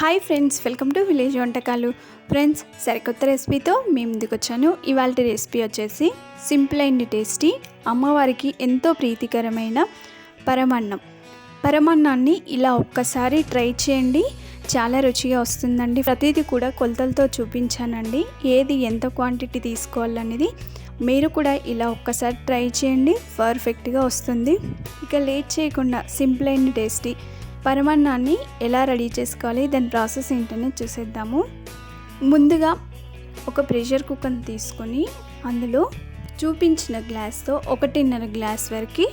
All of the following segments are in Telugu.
Hi friends welcome to village వంటకాలు. ఫ్రెండ్స్ సరికొత్త రెసిపీతో మేము ముందుకు వచ్చాను. ఇవాళ రెసిపీ వచ్చేసి సింపుల్ అండ్ టేస్టీ అమ్మవారికి ఎంతో ప్రీతికరమైన పరమాన్నం. పరమాన్నాన్ని ఇలా ఒక్కసారి ట్రై చేయండి. చాలా రుచిగా వస్తుందండి. ప్రతిదీ కూడా కొలతలతో చూపించానండి. ఏది ఎంత క్వాంటిటీ తీసుకోవాలనేది మీరు కూడా ఇలా ఒక్కసారి ట్రై చేయండి. పర్ఫెక్ట్గా వస్తుంది. ఇక లేట్ చేయకుండా సింపుల్ అండ్ టేస్టీ పరమాన్నాన్ని ఎలా రెడీ చేసుకోవాలి దాని ప్రాసెస్ ఏంటనే చూసేద్దాము. ముందుగా ఒక ప్రెషర్ కుక్కర్ని తీసుకొని అందులో చూపించిన గ్లాస్తో ఒకటిన్నర గ్లాస్ వరకు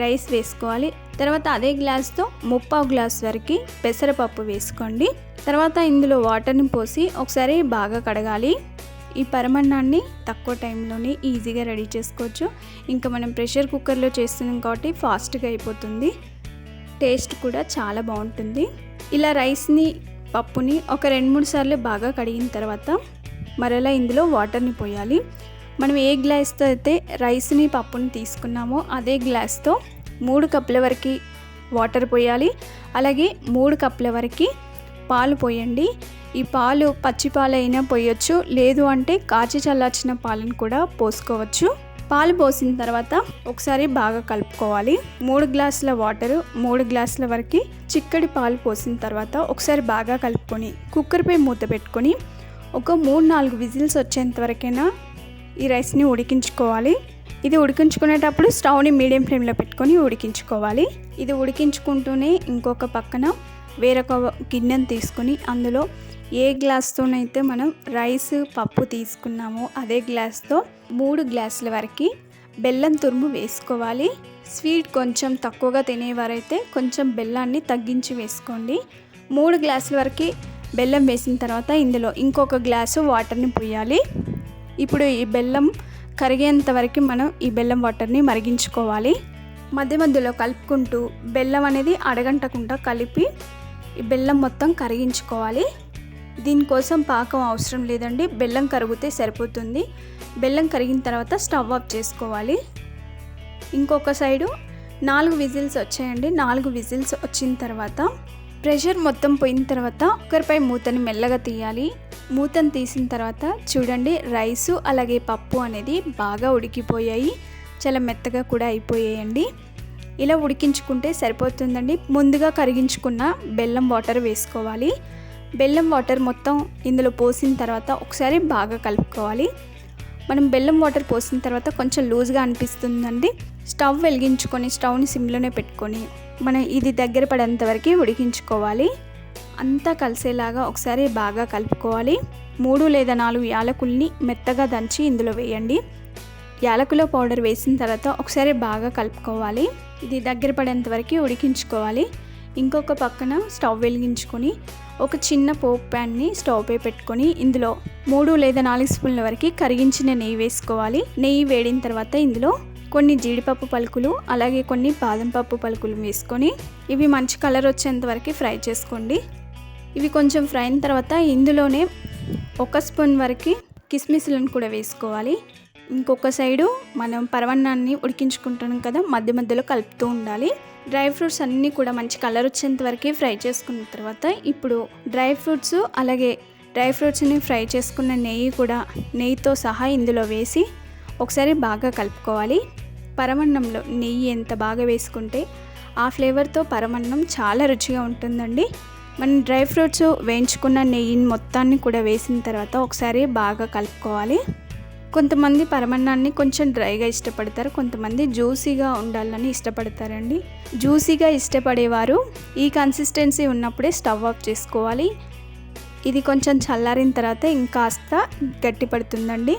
రైస్ వేసుకోవాలి. తర్వాత అదే గ్లాస్తో ముప్పావు గ్లాస్ వరకు పెసరపప్పు వేసుకోండి. తర్వాత ఇందులో వాటర్ని పోసి ఒకసారి బాగా కడగాలి. ఈ పరమన్నాన్ని తక్కువ టైంలోనే ఈజీగా రెడీ చేసుకోవచ్చు. ఇంకా మనం ప్రెషర్ కుక్కర్లో చేస్తున్నాం కాబట్టి ఫాస్ట్గా అయిపోతుంది. టేస్ట్ కూడా చాలా బాగుంటుంది. ఇలా రైస్ని పప్పుని ఒక రెండు మూడు సార్లు బాగా కడిగిన తర్వాత మరలా ఇందులో వాటర్ని పోయాలి. మనం ఏ గ్లాస్తో అయితే రైస్ని పప్పుని తీసుకున్నామో అదే గ్లాస్తో మూడు కప్పుల వరకు వాటర్ పోయాలి. అలాగే మూడు కప్పుల వరకు పాలు పోయండి. ఈ పాలు పచ్చి పాలైనా పోయొచ్చు లేదు అంటే కాచి చల్లార్చిన పాలను కూడా పోసుకోవచ్చు. పాలు పోసిన తర్వాత ఒకసారి బాగా కలుపుకోవాలి. మూడు గ్లాసుల వాటర్ మూడు గ్లాసుల వరకు చిక్కడి పాలు పోసిన తర్వాత ఒకసారి బాగా కలుపుకొని కుక్కర్పై మూత పెట్టుకొని ఒక మూడు నాలుగు విజిల్స్ వచ్చేంత వరకైనా ఈ రైస్ని ఉడికించుకోవాలి. ఇది ఉడికించుకునేటప్పుడు స్టవ్ని మీడియం ఫ్లేమ్లో పెట్టుకొని ఉడికించుకోవాలి. ఇది ఉడికించుకుంటూనే ఇంకొక పక్కన వేరొక గిన్నెను తీసుకొని అందులో ఏ గ్లాస్తోనైతే మనం రైస్ పప్పు తీసుకున్నామో అదే గ్లాస్తో మూడు గ్లాసుల వరకు బెల్లం తురుము వేసుకోవాలి. స్వీట్ కొంచెం తక్కువగా తినేవారైతే కొంచెం బెల్లాన్ని తగ్గించి వేసుకోండి. మూడు గ్లాసుల వరకు బెల్లం వేసిన తర్వాత ఇందులో ఇంకొక గ్లాసు వాటర్ని పోయాలి. ఇప్పుడు ఈ బెల్లం కరిగేంత వరకు మనం ఈ బెల్లం వాటర్ని మరిగించుకోవాలి. మధ్య మధ్యలో కలుపుకుంటూ బెల్లం అనేది అడగంటకుండా కలిపి ఈ బెల్లం మొత్తం కరిగించుకోవాలి. దీనికోసం పాకం అవసరం లేదండి. బెల్లం కరిగితే సరిపోతుంది. బెల్లం కరిగిన తర్వాత స్టవ్ ఆఫ్ చేసుకోవాలి. ఇంకొక సైడు నాలుగు విజిల్స్ వచ్చాయండి. నాలుగు విజిల్స్ వచ్చిన తర్వాత ప్రెషర్ మొత్తం పోయిన తర్వాత కుక్కర్పై మూతని మెల్లగా తీయాలి. మూతను తీసిన తర్వాత చూడండి రైసు అలాగే పప్పు అనేది బాగా ఉడికిపోయాయి. చాలా మెత్తగా కూడా అయిపోయాయండి. ఇలా ఉడికించుకుంటే సరిపోతుందండి. ముందుగా కరిగించుకున్న బెల్లం వాటర్ వేసుకోవాలి. బెల్లం వాటర్ మొత్తం ఇందులో పోసిన తర్వాత ఒకసారి బాగా కలుపుకోవాలి. మనం బెల్లం వాటర్ పోసిన తర్వాత కొంచెం లూజ్గా అనిపిస్తుందండి. స్టవ్ వెలిగించుకొని స్టవ్ని సిమ్లోనే పెట్టుకొని మనం ఇది దగ్గర పడేంత వరకు ఉడికించుకోవాలి. అంతా కలిసేలాగా ఒకసారి బాగా కలుపుకోవాలి. మూడు లేదా నాలుగు యాలకుల్ని మెత్తగా దంచి ఇందులో వేయండి. యాలకుల పౌడర్ వేసిన తర్వాత ఒకసారి బాగా కలుపుకోవాలి. ఇది దగ్గర పడేంత వరకు ఉడికించుకోవాలి. ఇంకొక పక్కన స్టవ్ వెలిగించుకొని ఒక చిన్న పోప్ ప్యాన్ని స్టవ్ పై పెట్టుకొని ఇందులో మూడు లేదా నాలుగు స్పూన్ల వరకు కరిగించిన నెయ్యి వేసుకోవాలి. నెయ్యి వేడిన తర్వాత ఇందులో కొన్ని జీడిపప్పు పలుకులు అలాగే కొన్ని బాదం పప్పు పలుకులు వేసుకొని ఇవి మంచి కలర్ వచ్చేంత వరకు ఫ్రై చేసుకోండి. ఇవి కొంచెం ఫ్రై అయిన తర్వాత ఇందులోనే ఒక స్పూన్ వరకు కిస్మిస్లను కూడా వేసుకోవాలి. ఇంకొక సైడు మనం పరవన్నాన్ని ఉడికించుకుంటున్నాం కదా మధ్య మధ్యలో కలుపుతూ ఉండాలి. డ్రై ఫ్రూట్స్ అన్నీ కూడా మంచి కలర్ వచ్చేంత వరకు ఫ్రై చేసుకున్న తర్వాత ఇప్పుడు డ్రై ఫ్రూట్స్ అలాగే డ్రై ఫ్రూట్స్ని ఫ్రై చేసుకున్న నెయ్యి కూడా నెయ్యితో సహా ఇందులో వేసి ఒకసారి బాగా కలుపుకోవాలి. పరమన్నంలో నెయ్యి ఎంత బాగా వేసుకుంటే ఆ ఫ్లేవర్తో పరమన్నం చాలా రుచిగా ఉంటుందండి. మనం డ్రై ఫ్రూట్స్ వేయించుకున్న నెయ్యిని మొత్తాన్ని కూడా వేసిన తర్వాత ఒకసారి బాగా కలుపుకోవాలి. కొంతమంది పరమన్నాన్ని కొంచెం డ్రైగా ఇష్టపడతారు కొంతమంది జ్యూసీగా ఉండాలని ఇష్టపడతారండి. జ్యూసీగా ఇష్టపడేవారు ఈ కన్సిస్టెన్సీ ఉన్నప్పుడే స్టవ్ ఆఫ్ చేసుకోవాలి. ఇది కొంచెం చల్లారిన తర్వాత ఇంకాస్త గట్టి పడుతుందండి.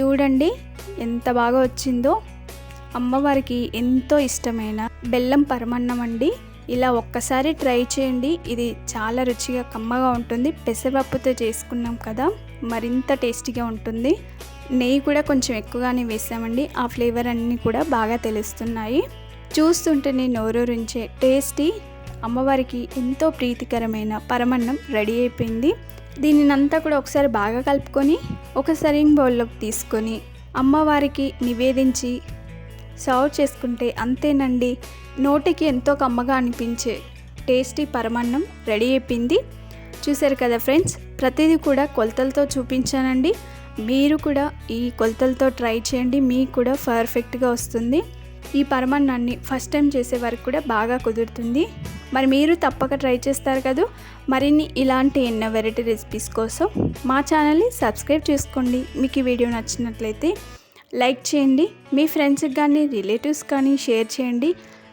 చూడండి ఎంత బాగా వచ్చిందో. అమ్మవారికి ఎంతో ఇష్టమైన బెల్లం పరమన్నం అండి. ఇలా ఒక్కసారి ట్రై చేయండి. ఇది చాలా రుచిగా కమ్మగా ఉంటుంది. పెసరపప్పుతో చేసుకున్నాం కదా మరింత టేస్టీగా ఉంటుంది. నెయ్యి కూడా కొంచెం ఎక్కువగానే వేసామండి. ఆ ఫ్లేవర్ అన్నీ కూడా బాగా తెలుస్తున్నాయి. చూస్తుంటేనే నోరూరించే టేస్టీ అమ్మవారికి ఎంతో ప్రీతికరమైన పరమన్నం రెడీ అయిపోయింది. దీనినంతా కూడా ఒకసారి బాగా కలుపుకొని ఒక సరింగ్ బౌల్లోకి తీసుకొని అమ్మవారికి నివేదించి సర్వ్ చేసుకుంటే అంతేనండి. నోటికి ఎంతో కమ్మగా అనిపించే టేస్టీ పరమాన్నం రెడీ అయిపోయింది. చూశారు కదా ఫ్రెండ్స్ ప్రతిదీ కూడా కొలతలతో చూపించానండి. మీరు కూడా ఈ కొలతలతో ట్రై చేయండి మీకు కూడా పర్ఫెక్ట్గా వస్తుంది. ఈ పరమాన్నాన్ని ఫస్ట్ టైం చేసే వరకు కూడా బాగా కుదురుతుంది. మరి మీరు తప్పక ట్రై చేస్తారు కదా? మరిన్ని ఇలాంటి ఎన్నో వెరైటీ రెసిపీస్ కోసం మా ఛానల్ని సబ్స్క్రైబ్ చేసుకోండి. మీకు ఈ వీడియో నచ్చినట్లయితే లైక్ చేయండి. మీ ఫ్రెండ్స్కి కానీ రిలేటివ్స్ కానీ షేర్ చేయండి.